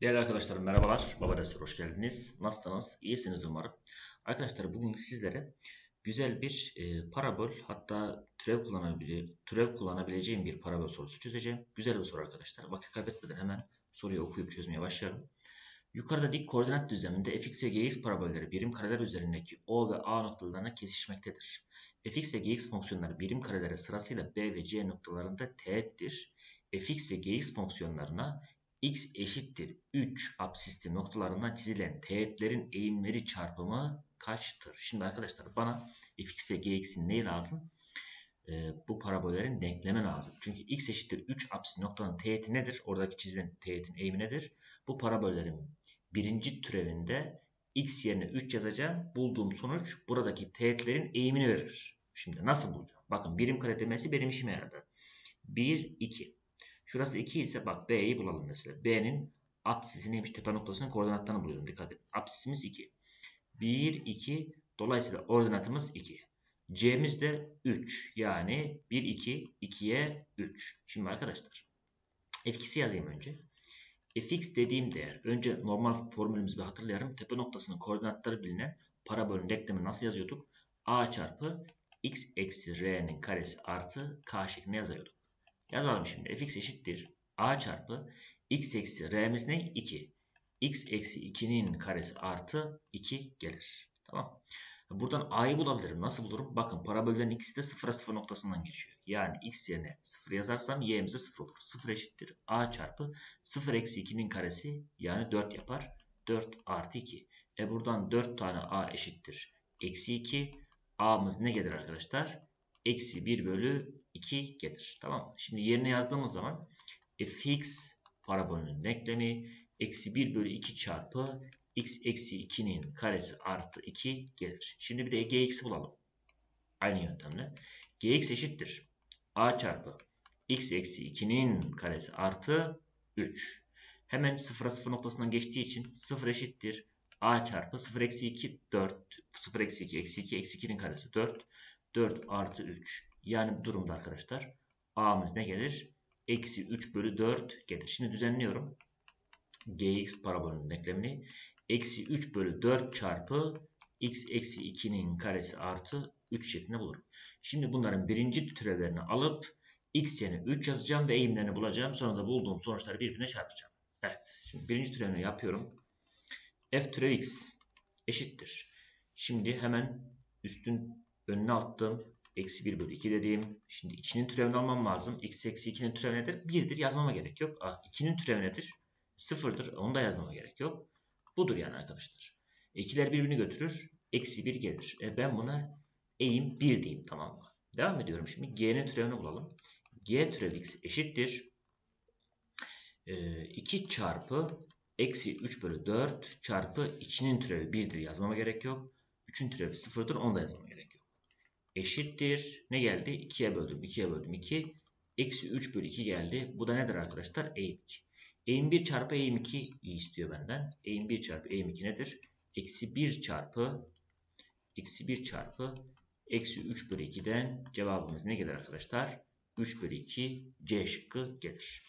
Değerli arkadaşlarım merhabalar. Baba Dersler hoş geldiniz. Nasılsınız? İyisiniz umarım. Arkadaşlar bugün sizlere güzel bir e, parabol hatta türev, kullanabile, türev kullanabileceğim bir parabol sorusu çözeceğim. Güzel bir soru arkadaşlar. Vakit kaybetmeden hemen soruyu okuyup çözmeye başlayalım. Yukarıda dik koordinat düzleminde fx ve gx parabolleri birim kareler üzerindeki o ve a noktalarına kesişmektedir. fx ve gx fonksiyonları birim karelere sırasıyla b ve c noktalarında teğettir. fx ve gx fonksiyonlarına x eşittir 3 absisli noktalarından çizilen teğetlerin eğimleri çarpımı kaçtır? Şimdi arkadaşlar bana fx ve gx'in neyi lazım? Ee, bu parabollerin denklemi lazım. Çünkü x eşittir 3 apsis noktanın teğeti nedir? Oradaki çizilen teğetin eğimi nedir? Bu parabollerin birinci türevinde x yerine 3 yazacağım. Bulduğum sonuç buradaki teğetlerin eğimini verir. Şimdi nasıl bulacağım? Bakın birim kare demesi benim işime yaradı. 1, 2. Şurası 2 ise bak B'yi bulalım mesela. B'nin apsisi neymiş? Tepe noktasının koordinatlarını buluyorum. Dikkat edin. Apsisimiz 2. 1, 2. Dolayısıyla ordinatımız 2. C'miz de 3. Yani 1, 2, 2'ye 3. Şimdi arkadaşlar f2'si yazayım önce. fx dediğim değer. Önce normal formülümüzü bir hatırlayalım. Tepe noktasının koordinatları bilinen parabolün denklemi nasıl yazıyorduk? a çarpı x eksi r'nin karesi artı k şeklinde yazıyorduk. Yazalım şimdi. fx eşittir. a çarpı x eksi r'miz ne? 2. x eksi 2'nin karesi artı 2 gelir. Tamam. Buradan a'yı bulabilirim. Nasıl bulurum? Bakın parabollerin ikisi de 0'a 0 noktasından geçiyor. Yani x yerine 0 yazarsam y'miz de 0 olur. 0 eşittir. a çarpı 0 eksi 2'nin karesi yani 4 yapar. 4 artı 2. E buradan 4 tane a eşittir. Eksi 2. a'mız ne gelir arkadaşlar? Eksi 1 bölü 2 gelir. Tamam mı? Şimdi yerine yazdığımız zaman fx parabolünün denklemi eksi 1 bölü 2 çarpı x eksi 2'nin karesi artı 2 gelir. Şimdi bir de gx'i bulalım. Aynı yöntemle. gx eşittir. a çarpı x eksi 2'nin karesi artı 3. Hemen 0'a 0 noktasından geçtiği için 0 eşittir. a çarpı 0 eksi 2 4. 0 eksi 2 eksi 2 eksi 2'nin karesi 4. 4 artı 3. Yani bu durumda arkadaşlar a'mız ne gelir? Eksi 3 bölü 4 gelir. Şimdi düzenliyorum. gx parabolünün denklemini. Eksi 3 bölü 4 çarpı x eksi 2'nin karesi artı 3 şeklinde bulurum. Şimdi bunların birinci türevlerini alıp x yerine 3 yazacağım ve eğimlerini bulacağım. Sonra da bulduğum sonuçları birbirine çarpacağım. Evet. Şimdi birinci türevini yapıyorum. f türev x eşittir. Şimdi hemen üstün önüne attım. Eksi 1 bölü 2 dediğim. Şimdi içinin türevini almam lazım. x eksi 2'nin türevi nedir? 1'dir. Yazmama gerek yok. A, 2'nin türevi nedir? 0'dır. Onu da yazmama gerek yok. Budur yani arkadaşlar. İkiler birbirini götürür. Eksi 1 gelir. E ben buna eğim 1 diyeyim tamam mı? Devam ediyorum şimdi. G'nin türevini bulalım. G türev x eşittir. E, 2 çarpı eksi 3 bölü 4 çarpı içinin türevi 1'dir. Yazmama gerek yok. 3'ün türevi 0'dır. Onu da yazmama gerek. Eşittir. Ne geldi? 2'ye böldüm. 2'ye böldüm. 2. Eksi 3 bölü 2 geldi. Bu da nedir arkadaşlar? Eğim 2. Eğim 1 çarpı eğim 2 istiyor benden. Eğim 1 çarpı eğim 2 nedir? Eksi 1 çarpı eksi 1 çarpı eksi 3 bölü 2'den cevabımız ne gelir arkadaşlar? 3 bölü 2 C şıkkı gelir.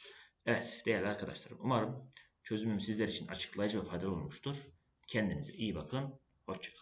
Evet değerli arkadaşlarım umarım çözümüm sizler için açıklayıcı ve faydalı olmuştur. Kendinize iyi bakın. Hoşçakalın.